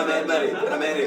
Programme ఏంటి మరి programme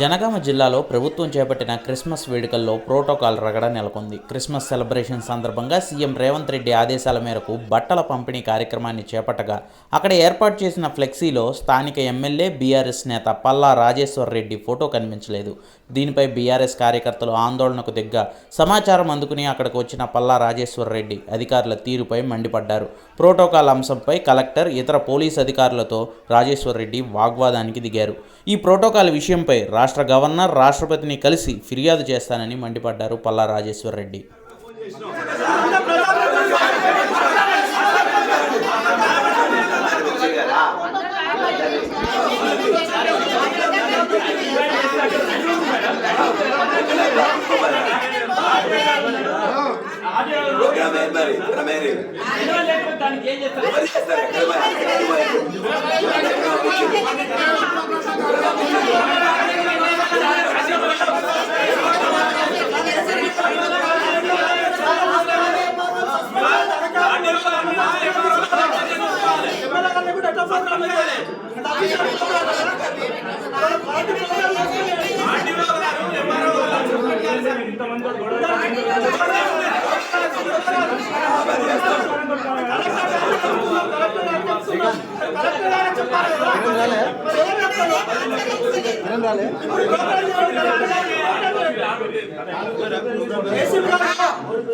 Janagama జిల్లాలో ప్రభుత్వం చేపట్టిన క్రిస్మస్ వేడుకల్లో ప్రోటోకాల్ రగడ నెలకొంది. క్రిస్మస్ సెలబ్రేషన్ సందర్భంగా సీఎం రేవంత్ రెడ్డి ఆదేశాల మేరకు బట్టల పంపిణీ కార్యక్రమాన్ని చేపట్టగా అక్కడ ఏర్పాటు చేసిన ఫ్లెక్సీలో స్థానిక ఎమ్మెల్యే బీఆర్ఎస్ నేత పల్లా రాజేశ్వర్ రెడ్డి ఫోటో కనిపించలేదు. దీనిపై బీఆర్ఎస్ కార్యకర్తలు ఆందోళనకు దిగ్గ సమాచారం అందుకుని అక్కడికి వచ్చిన పల్లా రాజేశ్వర్ రెడ్డి అధికారుల తీరుపై మండిపడ్డారు. ప్రోటోకాల్ అంశంపై కలెక్టర్ ఇతర పోలీస్ అధికారులతో రాజేశ్వర్ రెడ్డి వాగ్వాదానికి దిగారు. ఈ ప్రోటోకాల్ విషయంపై రాష్ట్ర గవర్నర్ రాష్ట్రపతిని కలిసి ఫిర్యాదు చేస్తానని మండిపడ్డారు పల్లా రాజేశ్వర్ రెడ్డి. దానికి ఏం చేస్తారు?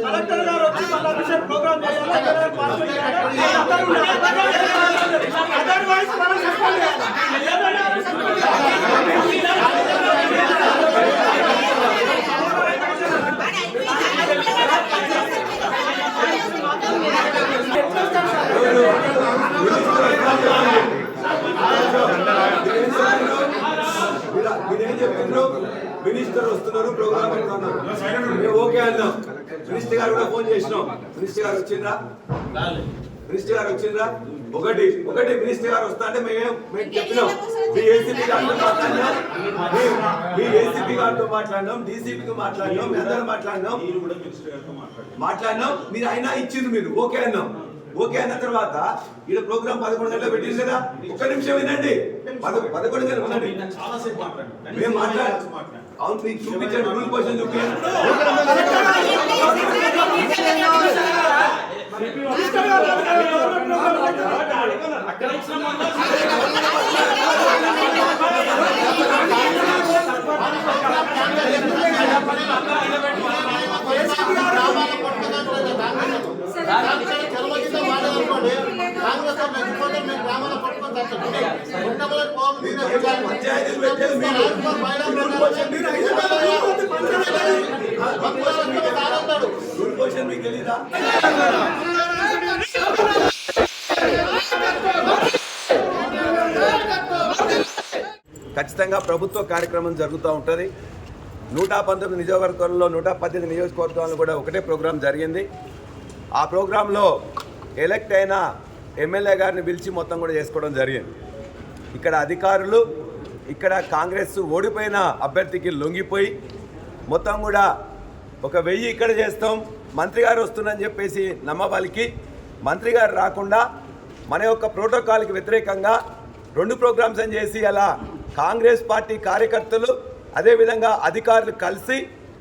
కలెక్టర్ గారు వచ్చి మళ్ళీ అభిషేక్ ప్రోగ్రామ్ చేయాలి. అదర్వైజ్ మనం చెప్పాలి. మీరేం చెప్తున్నారు మినిస్టర్ వస్తున్నారు ప్రోగ్రామ్ పెట్టుకున్నారు ఓకే అన్నాం. మినిస్టర్ గారు కూడా ఫోన్ చేసినాం. మినిస్టర్ గారు వచ్చిందా మినిస్టర్ గారు వచ్చిందా ఒకటి ఒకటి మినిస్టర్ గారు వస్తా అంటే మేము మేము చెప్పినాం. మీ ఏసీపీ గారితో మాట్లాడినాం. మీ- ఏసీపీ గారితో మాట్లాడినాం డీసీపీకి మాట్లాడినాం మీ అందరూ మాట్లాడినాం. మాట్లాడినాం. మీరు అయినా ఇచ్చింది మీరు. ఓకే అన్నాం. ఓకే అన్న తర్వాత ఈడ ప్రోగ్రామ్ పదకొండు గంటలకు పెట్టింది కదా ఒక్క నిమిషం వినండి. పదకొండు గంటలు వినండి. మేము మాట్లాడ అవును మీకు చూపించండి రూల్ క్వశ్చన్ చూపించండి మీకు తెలీదా? ఖచ్చితంగా ప్రభుత్వ కార్యక్రమం జరుగుతూ ఉంటుంది. నూట పంతొమ్మిది నియోజకవర్గాల్లో నూట పద్దెనిమిది నియోజకవర్గాల్లో కూడా ఒకటే ప్రోగ్రాం జరిగింది. ఆ ప్రోగ్రాంలో ఎలక్ట్ అయిన ఎమ్మెల్యే గారిని పిలిచి మొత్తం కూడా చేసుకోవడం జరిగింది. ఇక్కడ అధికారులు ఇక్కడ కాంగ్రెస్ ఓడిపోయిన అభ్యర్థికి లొంగిపోయి మొత్తం కూడా ఒక వెయ్యి ఇక్కడ చేస్తాం మంత్రి గారు వస్తుందని చెప్పేసి నమ్మబలికి మంత్రి గారు రాకుండా మన యొక్క ప్రోటోకాల్కి వ్యతిరేకంగా రెండు ప్రోగ్రామ్స్ అని చేసి అలా కాంగ్రెస్ పార్టీ కార్యకర్తలు అదేవిధంగా అధికారులు కలిసి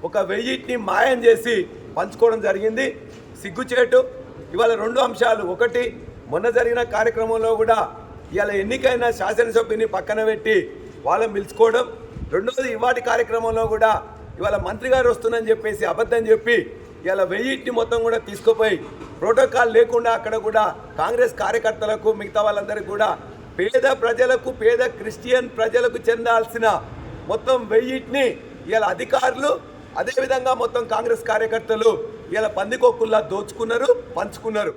ఒక వెయ్యిటిని మాయం చేసి పంచుకోవడం జరిగింది. సిగ్గుచేటు ఇవాళ రెండు అంశాలు. ఒకటి మొన్న జరిగిన కార్యక్రమంలో కూడా ఇవాళ ఎన్నికైన శాసనసభ్యుని పక్కన పెట్టి వాళ్ళని పిలుచుకోవడం. రెండవది ఇవాటి కార్యక్రమంలో కూడా ఇవాళ మంత్రి గారు వస్తుందని చెప్పేసి అబద్ధం చెప్పి ఇవాళ వెయ్యిటిని మొత్తం కూడా తీసుకుపోయి ప్రోటోకాల్ లేకుండా అక్కడ కూడా కాంగ్రెస్ కార్యకర్తలకు మిగతా వాళ్ళందరికీ కూడా పేద ప్రజలకు పేద క్రిస్టియన్ ప్రజలకు చెందాల్సిన మొత్తం వెయ్యిటిని ఇవాళ అధికారులు అదేవిధంగా మొత్తం కాంగ్రెస్ కార్యకర్తలు ఇలా పందికొక్కుల్లా దోచుకున్నారు పంచుకున్నారు.